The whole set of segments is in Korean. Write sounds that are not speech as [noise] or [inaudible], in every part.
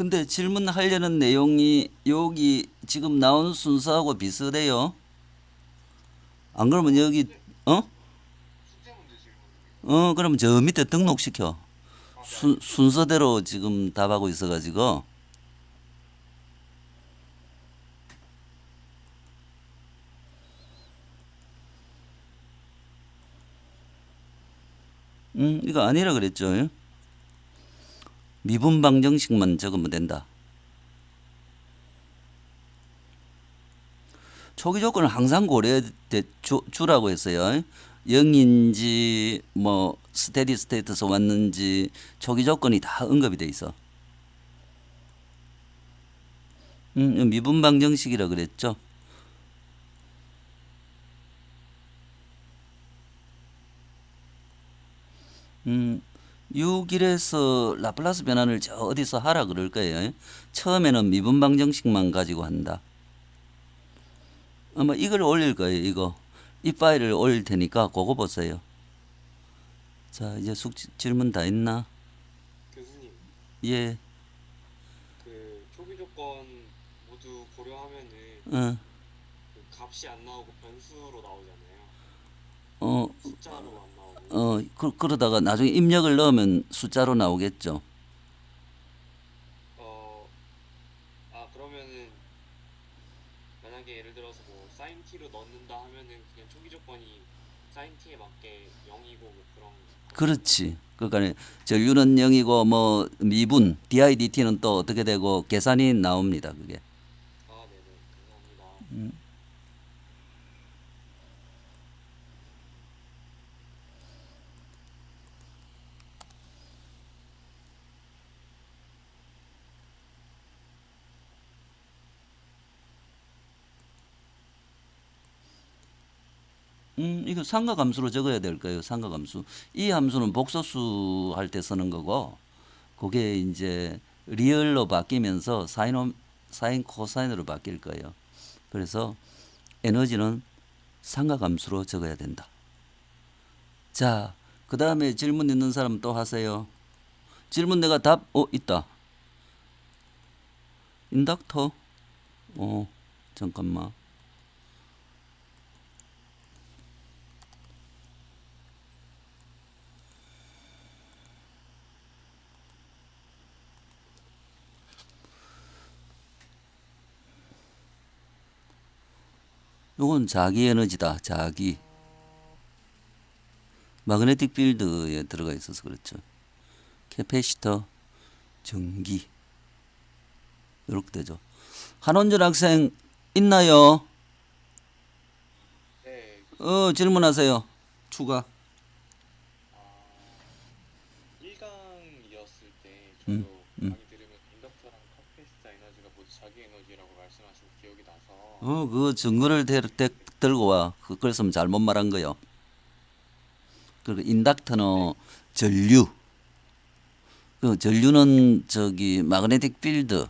근데 질문하려는 내용이 여기 지금 나온 순서하고 비슷해요. 안 그러면 여기 어? 어 그러면 저 밑에 등록시켜. 순, 순서대로 지금 답하고 있어가지고 음 이거 아니라 그랬죠 예? 미분 방 정식만 적으면 된다. 초기 조건을 항상 고려해 대- 주, 주라고 했어요. 0인지 뭐 스테디 스테이트에서 왔는지 초기 조건이 다 언급이 돼 있어. 음, 미분 방 정식이라 그랬죠. 음, 6일에서 라플라스 변환을 저 어디서 하라 그럴 거예요. 처음에는 미분 방정식만 가지고 한다. 아마 이걸 올릴 거예요, 이거. 이 파일을 올릴 테니까 그거 보세요. 자, 이제 숙 질문 다 했나? 교수님, 예. 그 초기 조건 모두 고려하면은 어. 그 값이 안 나오고 변수로 나오잖아요. 어, 숫자로 안 나오고. 어, 그, 그러다가 나중에 입력을 넣으면 숫자로 나오겠죠. 어, 아 그러면은 만약에 예를 들어서 뭐 사인 t로 넣는다 하면은 그냥 초기 조건이 사인 t에 맞게 0이고 뭐 그런. 그렇지. 그러니까 전류는 0이고 뭐 미분 DIDT는 또 어떻게 되고 계산이 나옵니다. 그게. 아 네네 감사합니다. 음, 이거 상가 감수로 적어야 될 거예요. 상가 감수. 이 함수는 복소수 할 때 쓰는 거고, 그게 이제 리얼로 바뀌면서 사인, 옴- 사인 코사인으로 바뀔 거예요. 그래서 에너지는 상가 감수로 적어야 된다. 자, 그 다음에 질문 있는 사람 또 하세요. 질문 내가 답, 어, 있다. 인덕터? 어, 잠깐만. 요건 자기 에너지다. 자기. 마그네틱 필드에 들어가 있어서 그렇죠. 캐패시터, 전기. 이렇게 되죠. 한원준 학생 있나요? 네. 어, 질문하세요. 추가. 어, 그 증거를 대, 대, 들고 와. 그- 그랬으면 잘못 말한 거요. 그리고 인덕터는 전류. 그 전류는 저기 마그네틱 필드.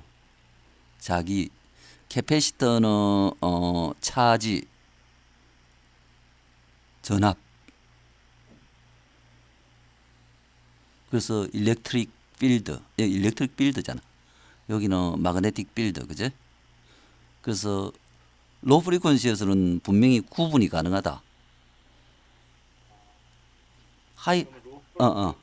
자기 캐패시터는 어 차지 전압. 그래서 일렉트릭 필드. 여기 일렉트릭 필드잖아. 여기는 마그네틱 필드. 그제? 그래서 로 프리퀀시에서는 분명히 구분이 가능하다. 하이 어, 어.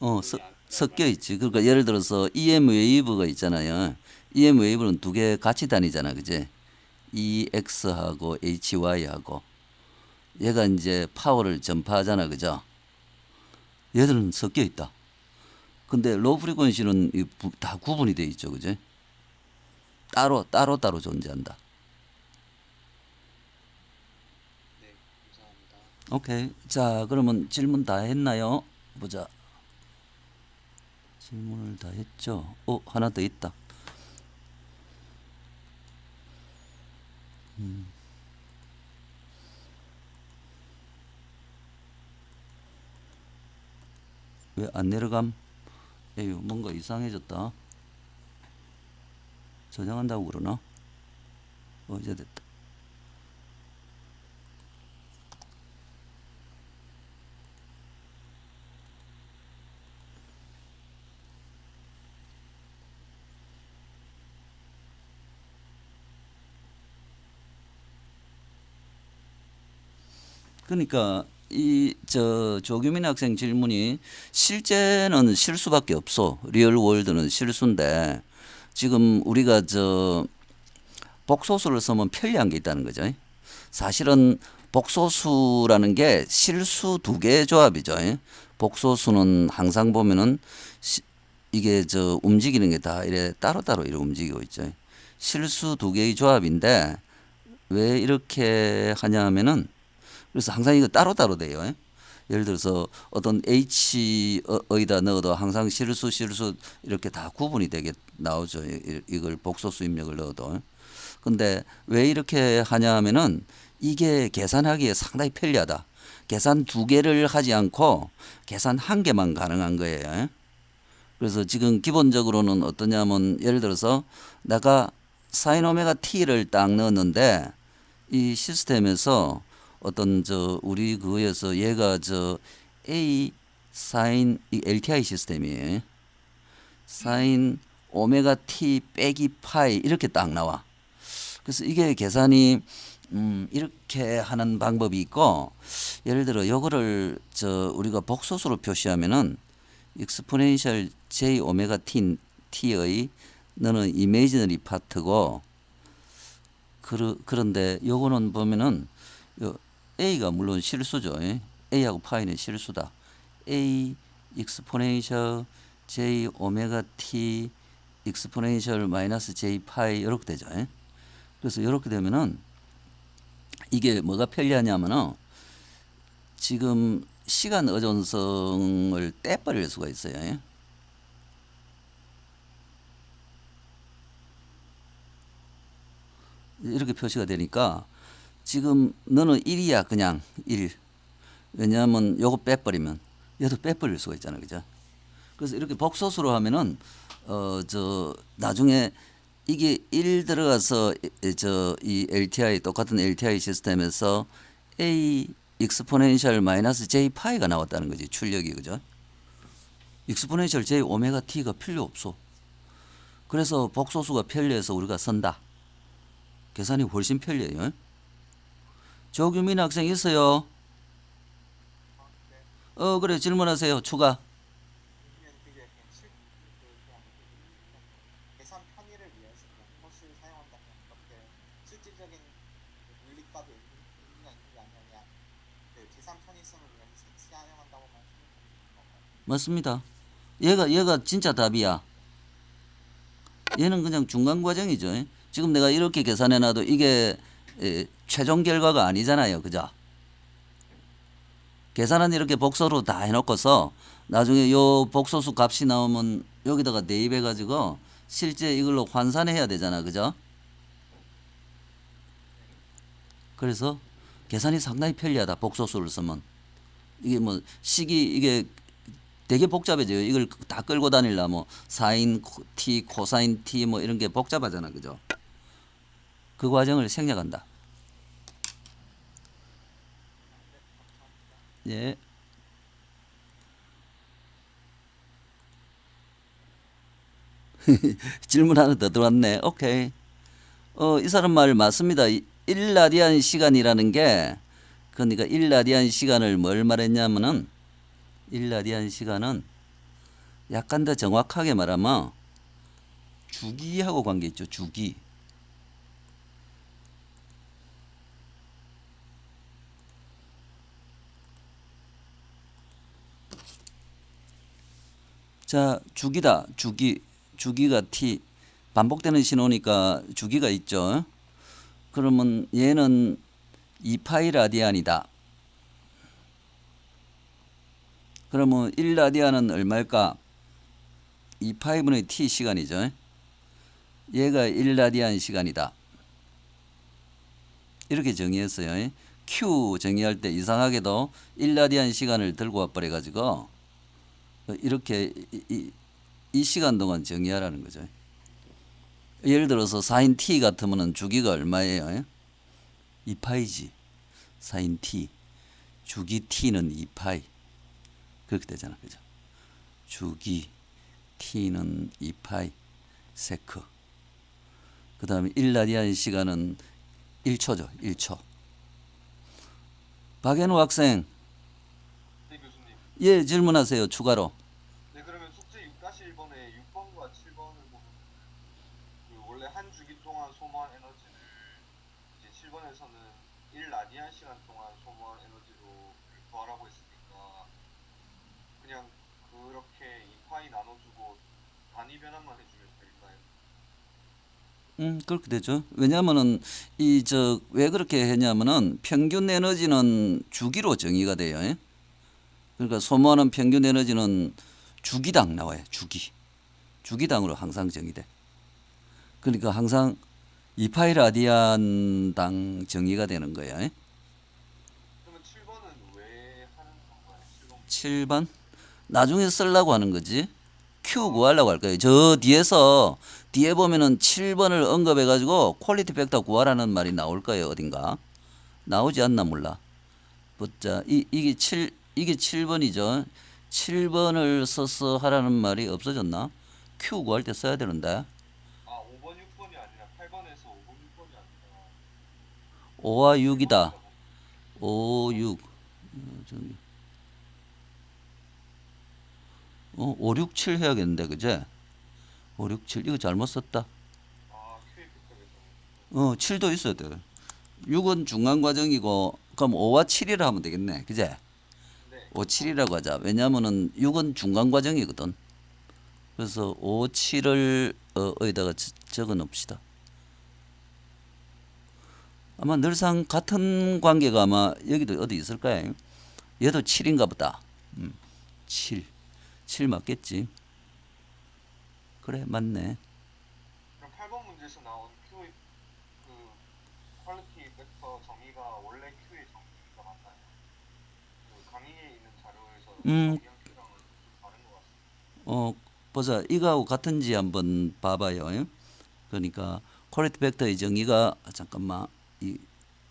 어, 서, 안 섞여 있지. 그러니까 예를 들어서 EM 웨이브가 있잖아요. EM 웨이브는 두 개 같이 다니잖아. 그제? EX하고 HY하고. 얘가 이제 파워를 전파하잖아. 그죠? 얘들은 섞여 있다. 근데 로우 프리퀀시는 이 부- 다 구분이 돼 있죠. 그제? 따로 따로 따로 존재한다. 네, 감사합니다. 오케이. 자, 그러면 질문 다 했나요? 보자. 질문을 다 했죠. 어, 하나 더 있다. 음. 왜 안 내려감? 에휴, 뭔가 이상해졌다. 저장한다고 그러나? 어, 이제 됐다. 그러니까 이 저 조규민 학생 질문이 실제는 실수밖에 없어. 리얼 월드는 실수인데 지금 우리가 저 복소수를 쓰면 편리한 게 있다는 거죠. 사실은 복소수라는 게 실수 두 개의 조합이죠. 복소수는 항상 보면은 시- 이게 저 움직이는 게 다 이래 따로따로 이렇게 움직이고 있죠. 실수 두 개의 조합인데 왜 이렇게 하냐 하면은 그래서 항상 이거 따로따로 돼요. 예? 예를 들어서 어떤 H어에다 넣어도 항상 실수 실수 이렇게 다 구분이 되게 나오죠. 이걸 복소수 입력을 넣어도. 근데 왜 이렇게 하냐 하면은 이게 계산하기에 상당히 편리하다. 계산 두 개를 하지 않고 계산 한 개만 가능한 거예요. 예? 그래서 지금 기본적으로는 어떠냐면 예를 들어서 내가 사인 오메가 t를 딱 넣었는데 이 시스템에서 어떤 저 우리 그거에서 얘가 저 a 사인 이 LTI 시스템이에요. 사인 오메가 t 빼기 파이 이렇게 딱 나와. 그래서 이게 계산이 음 이렇게 하는 방법이 있고 예를 들어 요거를 저 우리가 복소수로 표시하면은 익스포넨셜 j 오메가 t t의 너는 이미지너리 파트고 그러, 그런데 요거는 보면은 요 a가 물론 실수죠. 예? a하고 파이는 실수다. a 익스포넨셜 j 오메가 t 익스포넨셜 마이너스 j 파이 이렇게 되죠. 예? 그래서 이렇게 되면은 이게 뭐가 편리하냐면은 지금 시간 의존성을 떼버릴 수가 있어요. 예? 이렇게 표시가 되니까 지금 너는 1이야 그냥 1 왜냐하면 요거 빼버리면 얘도 빼버릴 수가 있잖아요 그죠? 그래서 이렇게 복소수로 하면은 어 저 나중에 이게 1 들어가서 저 이 LTI 똑같은 LTI 시스템에서 A 익스포넨셜 마이너스 J 파이가 나왔다는 거지 출력이 그죠? 익스포넨셜 J 오메가 T가 필요 없어. 그래서 복소수가 편리해서 우리가 쓴다. 계산이 훨씬 편리해요. 조규민 학생 있어요? 어 그래 질문하세요. 추가. 맞습니다. 얘가 얘가 진짜 답이야. 얘는 그냥 중간 과정이죠. 지금 내가 이렇게 계산해 놔도 이게 에, 최종 결과가 아니잖아요. 그죠? 계산은 이렇게 복소로 다 해놓고서 나중에 요 복소수 값이 나오면 여기다가 대입해 가지고 실제 이걸로 환산해야 되잖아. 그죠? 그래서 계산이 상당히 편리하다. 복소수를 쓰면. 이게 뭐 식이 이게 되게 복잡해져요. 이걸 다 끌고 다닐라 뭐 사인 코- t, 코사인 t 뭐 이런 게 복잡하잖아. 그죠? 그 과정을 생략한다. 예. [laughs] 질문 하나 더 들어왔네. 오케이. 어, 이 사람 말 맞습니다. 1라디안 시간이라는 게 그러니까 1라디안 시간을 뭘 말했냐면은 1라디안 시간은 약간 더 정확하게 말하면 주기하고 관계 있죠. 주기. 자, 주기다. 주기. 주기가 t 반복되는 신호니까 주기가 있죠. 그러면 얘는 2파이 라디안이다. 그러면 1라디안은 얼마일까? 2파이분의 t 시간이죠. 얘가 1라디안 시간이다. 이렇게 정의했어요. Q 정의할 때 이상하게도 1라디안 시간을 들고 와버려 가지고 이렇게 이, 이, 이 시간 동안 정의하라는 거죠. 예를 들어서 사인 t 같으면은 주기가 얼마예요? 2파이지. 사인 t. 주기 t는 2파이. 그렇게 되잖아. 그죠? 주기 t는 2파이 세크. 그다음에 1라디안 시간은 1초죠. 1초. 박현우 학생. 예 질문하세요. 추가로. 네 그러면 숙제 6-1번에 6번과 7번을 보면 그 원래 한 주기 동안 소모한 에너지를 이제 7번에서는 1 라디안 시간 동안 소모한 에너지로 구하라고 했으니까 그냥 그렇게 이파이 나눠주고 단위 변환만 해주면 될까요? 음, 그렇게 되죠. 왜냐하면은 이 저 왜 그렇게 했냐면은 평균 에너지는 주기로 정의가 돼요. 예? 그러니까 소모하는 평균 에너지는 주기당 나와요. 주기. 주기당으로 항상 정의돼. 그러니까 항상 2파이 라디안당 정의가 되는. 예? 그러면 7번은 왜 하는 건가요? 7번 7번 나중에 쓰려고 하는 거지. Q 구하려고 할 거예요. 저 뒤에서 뒤에 보면은 7번을 언급해 가지고 퀄리티 팩터 구하라는 말이 나올 거예요. 어딘가. 나오지 않나 몰라. 보자. 이 이게 7 이게 7번이죠. 7번을 써서 하라는 말이 없어졌나? Q 구할 때 써야 되는데. 아 5번 6번이 아니라 8번에서 5번 6번이 아니라 5와 6이다. 5, 6. 어, 저기. 어, 5, 6, 7 해야겠는데, 그제? 5, 6, 7. 이거 잘못 썼다. 아 어, 7도 있어야 돼. 6은 중간 과정이고, 그럼 5와 7이라 하면 되겠네. 그제? 네 5, 7이라고 하자. 왜냐면은 6은 중간 과정이거든. 그래서 5, 7을 어, 저- 적어 놓읍시다. 아마 늘상 같은 관계가 아마 여기도 어디 있을 거예요. 얘도 7인가 보다. 음, 7. 7 맞겠지. 그래, 맞네. 그럼 8번 문제에서 나온 Q 그 퀄리티 벡터 정의가 원래 Q의 정의가 맞나요? 그 강의에 있는 자료에서 음. 어, 보자. 이거하고 같은지 한번 봐봐요. 그러니까 퀄리티 벡터의 정의가 아, 잠깐만 이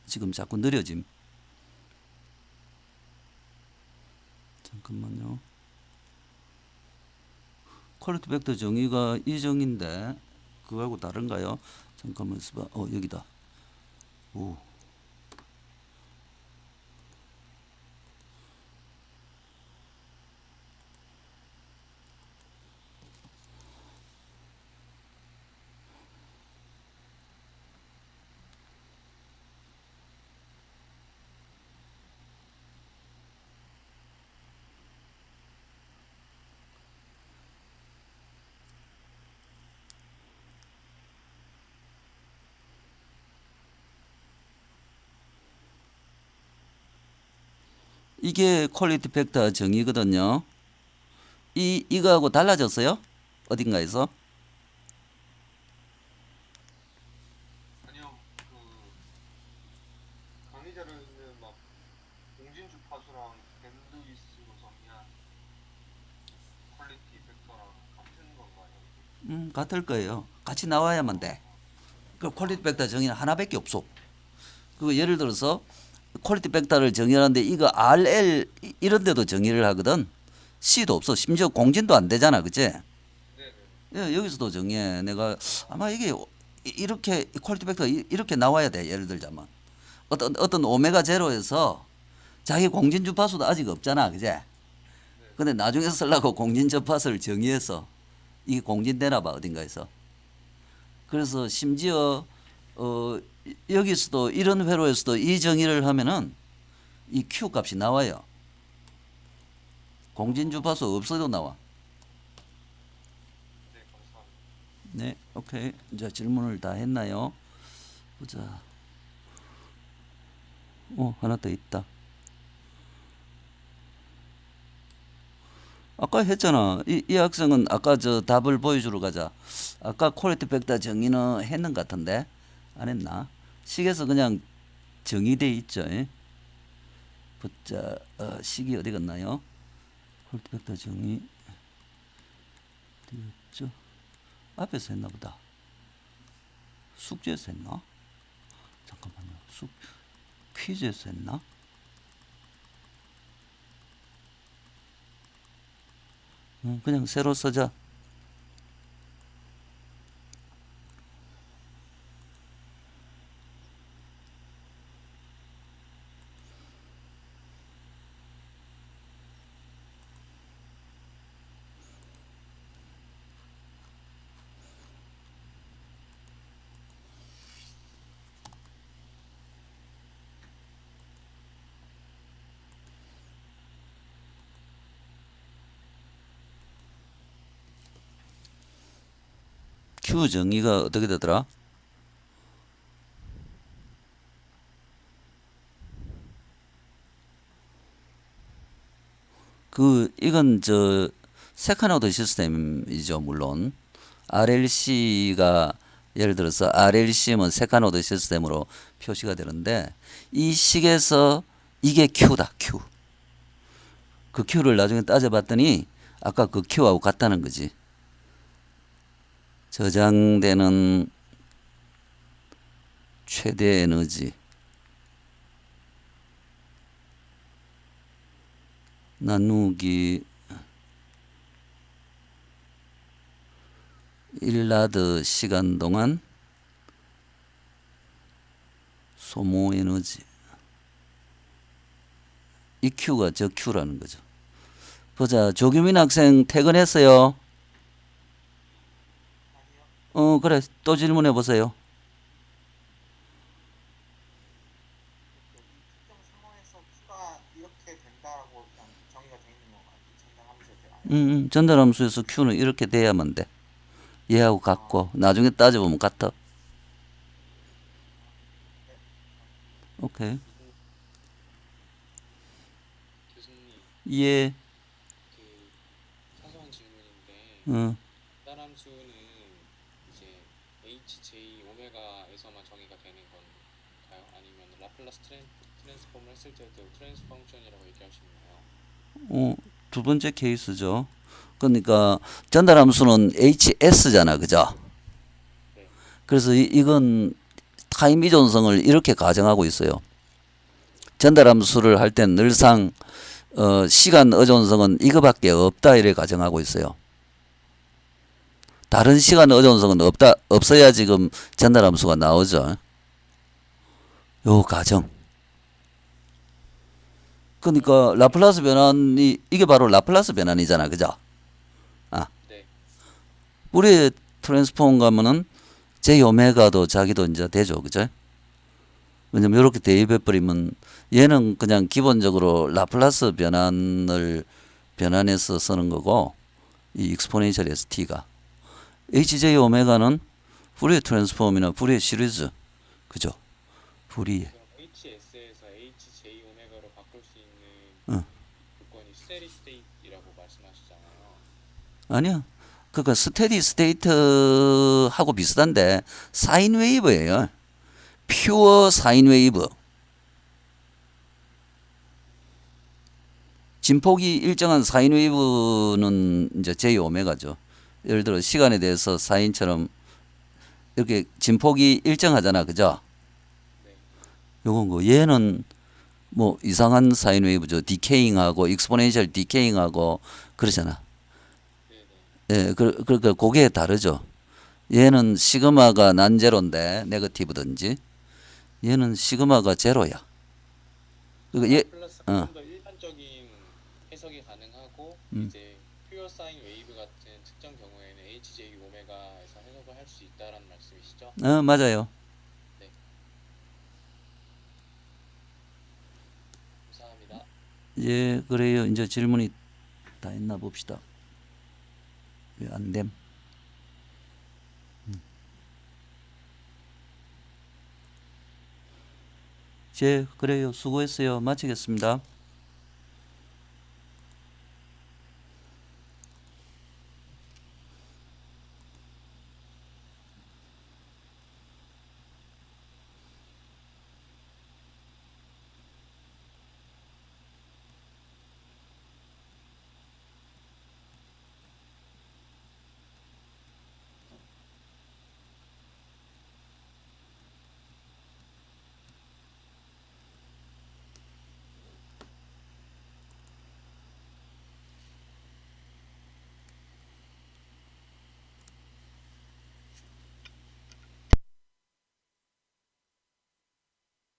지금 자꾸 느려짐. 잠깐만요. 퀄리티 벡터 정의가 이 정의인데 그거하고 다른가요? 잠깐만 있어봐. 어 여기다. 오. 이게 퀄리티 팩터 정의거든요. 이 이거하고 달라졌어요? 어딘가에서? 아니요 그 강의 자료에는 막 공진 주 파수랑 밴드위스로 정의한 퀄리티 벡터랑 같은 건가요? 음, 같을 거예요. 같이 나와야만 돼. 그 퀄리티 벡터 정의는 하나밖에 없어. 그 예를 들어서 퀄리티 벡터를 정의하는데 이거 RL 이- 이런 데도 정의를 하거든. C도 없어. 심지어 공진도 안 되잖아. 그치? 예, 여기서도 정의해. 내가 아마 이게 이- 이렇게 퀄리티 벡터 이- 이렇게 나와야 돼. 예를 들자면 어떤 어떤 오메가 제로에서 자기 공진 주파수도 아직 없잖아. 그제? 근데 나중에 쓰려고 공진 주파수를 정의해서 이게 공진되나 봐. 어딘가에서. 그래서 심지어 어 이- 여기서도 이런 회로에서도 이 정의를 하면은 이 Q 값이 나와요. 공진 주파수 없어도 나와. 네 오케이. 이제 질문을 다 했나요? 보자. 어, 하나 더 있다. 아까 했잖아. 이, 이 학생은 아까 저 답을 보여주러 가자. 아까 퀄리티 벡터 정의는 했는 것 같은데 안 했나? 식에서 그냥 정의돼 있죠. 예? 보자. 어, 식이 어디 갔나요? 퀄리티 벡터 정의 갔죠? 앞에서 했나 보다. 숙제에서 했나? 잠깐만요. 숙 퀴즈에서 했나? 음, 그냥 새로 써자. Q 정의가 어떻게 되더라? 그 이건 저 세컨 오더 시스템이죠 물론. RLC가 예를 들어서 RLC면 세컨 오더 시스템으로 표시가 되는데 이 식에서 이게 Q다 Q. 그 Q를 나중에 따져봤더니 아까 그 Q하고 같다는 거지 저장되는 최대 에너지 나누기 1라드 시간 동안 소모 에너지 이 Q가 저 Q라는 거죠. 보자 조규민 학생 퇴근했어요. 어 그래 또 질문해 보세요. 음, 음, 전달함수에서 Q는 이렇게 돼야만 돼. 얘하고 같고 나중에 따져보면 같아. 오케이. 예. 그 사소한 질문인데 어. 따람수는 이제 HJ 오메가에서만 정의가 되는 건가요? 아니면 라플라스 트랜, 트랜스폼을 했을 때도 트랜스 펑션이라고 얘기하시나요? 어, 두 번째 케이스죠. 그러니까 전달함수는 HS잖아, 그죠? 네. 그래서 이, 이건 타임 이존성을 이렇게 가정하고 있어요. 전달함수를 할 땐 늘상 어, 시간 의존성은 이거밖에 없다 이래 가정하고 있어요. 다른 시간 의존성은 없다 없어야 지금 전달 함수가 나오죠. 요 가정. 그러니까 라플라스 변환이 이게 바로 라플라스 변환이잖아, 그죠? 네. 우리 트랜스폼 가면은 제 오메가도 자기도 이제 되죠, 그죠? 왜냐면 이렇게 대입해 버리면 얘는 그냥 기본적으로 라플라스 변환을 변환해서 쓰는 거고 이 익스포넨셜 ST가 HJ 오메가는 푸리에 트랜스폼이나 푸리에 시리즈 그죠? 그럼 HS에서 HJ 오메가로 바꿀 수 있는 응. 조건이 스테디 스테이트라고 말씀하시잖아요. 아니야. 그러니까 스테디 스테이트하고 비슷한데 사인 웨이브예요. 퓨어 사인 웨이브. 진폭이 일정한 사인 웨이브는 이제 J 오메가죠. 예를 들어 시간에 대해서 사인처럼 이렇게 진폭이 일정하잖아. 그죠? 네. 요건 거 얘는 뭐 이상한 사인 웨이브죠. 디케잉하고 익스포넨셜 디케잉하고 그러잖아. 네네. 예, 그, 그러니까 그게 다르죠. 얘는 시그마가 난 제로인데 네거티브든지 얘는 시그마가 제로야. 그러니까 얘 어. 일반적인 해석이 가능하고 음. 이제 퓨어 사인 웨이브 같은 특정 경우에는 HJ 오메가에서 해석을 할 수 있다라는 말씀이시죠? 어, 맞아요. 감사합니다. 예, 그래요. 이제 질문이 다 했나 봅시다. 왜 안 됨? 음. 예, 그래요. 수고했어요. 마치겠습니다.